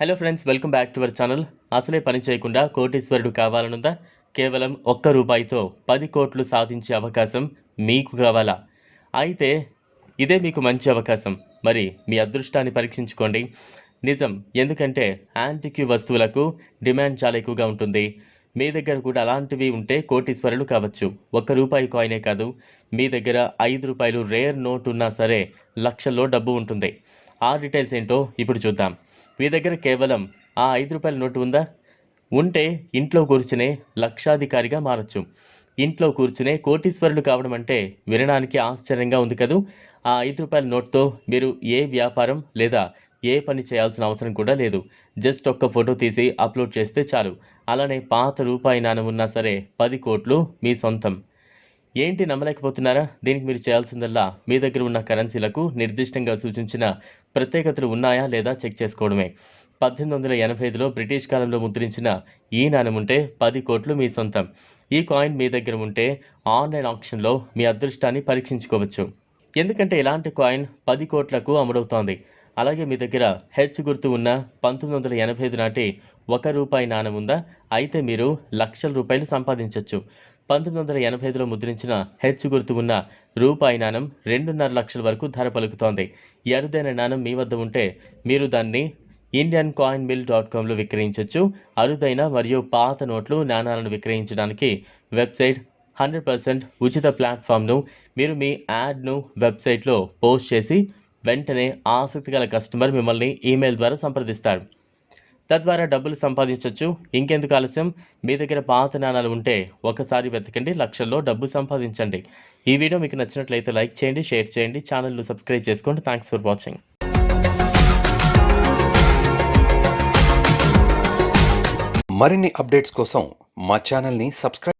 Hello friends welcome back to our channel అసలే పని చేయకుండా కోటీశ్వరుడు కావాలనుందా? కేవలం ఒక్క రూపాయితో పది కోట్లు సాధించే అవకాశం మీకు కావాలా? అయితే ఇదే మీకు మంచి అవకాశం. మరి మీ అదృష్టాన్ని పరీక్షించుకోండి. నిజం ఎందుకంటే యాంటిక్యూ వస్తువులకు డిమాండ్ చాలా ఎక్కువగా ఉంటుంది. మీ దగ్గర కూడా అలాంటివి ఉంటే కోటీశ్వరులు కావచ్చు. ఒక్క రూపాయి కాయినే కాదు. మీ దగ్గర ఐదు రూపాయలు రేర్ నోట్ ఉన్నా సరే లక్షల్లో డబ్బు ఉంటుంది. ఆ డీటెయిల్స్ ఏంటో ఇప్పుడు చూద్దాం. మీ దగ్గర కేవలం ఆ ఐదు రూపాయల నోటు ఉందా? ఉంటే ఇంట్లో కూర్చునే లక్షాధికారిగా మారచ్చు. ఇంట్లో కూర్చునే కోటీశ్వరులు కావడం అంటే వినడానికి ఆశ్చర్యంగా ఉంది కదూ? ఆ ఐదు రూపాయల నోట్తో మీరు ఏ వ్యాపారం లేదా ఏ పని చేయాల్సిన అవసరం కూడా లేదు. జస్ట్ ఒక్క ఫోటో తీసి అప్లోడ్ చేస్తే చాలు. అలానే పాత రూపాయి నాణం ఉన్నా సరే పది కోట్లు మీ సొంతం. ఏంటి నమ్మలేకపోతున్నారా? దీనికి మీరు చేయాల్సిందల్లా మీ దగ్గర ఉన్న కరెన్సీలకు నిర్దిష్టంగా సూచించిన ప్రత్యేకతలు ఉన్నాయా లేదా చెక్ చేసుకోవడమే. పద్దెనిమిది వందల ఎనభై ఐదులో బ్రిటిష్ కాలంలో ముద్రించిన ఈ నాణ్యం ఉంటే పది కోట్లు మీ సొంతం. ఈ కాయిన్ మీ దగ్గర ఉంటే ఆన్లైన్ ఆప్షన్లో మీ అదృష్టాన్ని పరీక్షించుకోవచ్చు. ఎందుకంటే ఇలాంటి కాయిన్ పది కోట్లకు అమ్ముడవుతోంది. అలాగే మీ దగ్గర హెచ్ గుర్తు ఉన్న పంతొమ్మిది వందల ఎనభై ఐదు నాటి ఒక రూపాయి నాణెం ఉందా? అయితే మీరు లక్షల రూపాయలు సంపాదించవచ్చు పంతొమ్మిది వందల ఎనభై ఐదులో ముద్రించిన హెచ్ గుర్తు ఉన్న రూపాయి నాణం రెండున్నర లక్షల వరకు ధర పలుకుతోంది. అరుదైన నాణెం మీ వద్ద ఉంటే మీరు దాన్ని ఇండియన్ కాయిన్ మిల్ డాట్ కామ్లో విక్రయించవచ్చు అరుదైన మరియు పాత నోట్లు నాణాలను విక్రయించడానికి వెబ్సైట్ హండ్రెడ్ పర్సెంట్ ఉచిత ప్లాట్ఫామ్ను మీరు మీ యాడ్ను వెబ్సైట్లో పోస్ట్ చేసి వెంటనే ఆసక్తి గల కస్టమర్ మిమ్మల్ని ఈమెయిల్ ద్వారా సంప్రదిస్తాడు. తద్వారా డబ్బులు సంపాదించవచ్చు ఇంకెందుకు ఆలస్యం? మీ దగ్గర పాత నాణాలు ఉంటే ఒకసారి వెతకండి. లక్షల్లో డబ్బు సంపాదించండి. ఈ వీడియో మీకు నచ్చినట్లయితే లైక్ చేయండి షేర్ చేయండి ఛానల్ను సబ్స్క్రైబ్ చేసుకోండి. Thanks for watching. మరిన్ని అప్డేట్స్ కోసం మా ఛానల్ని సబ్స్క్రైబ్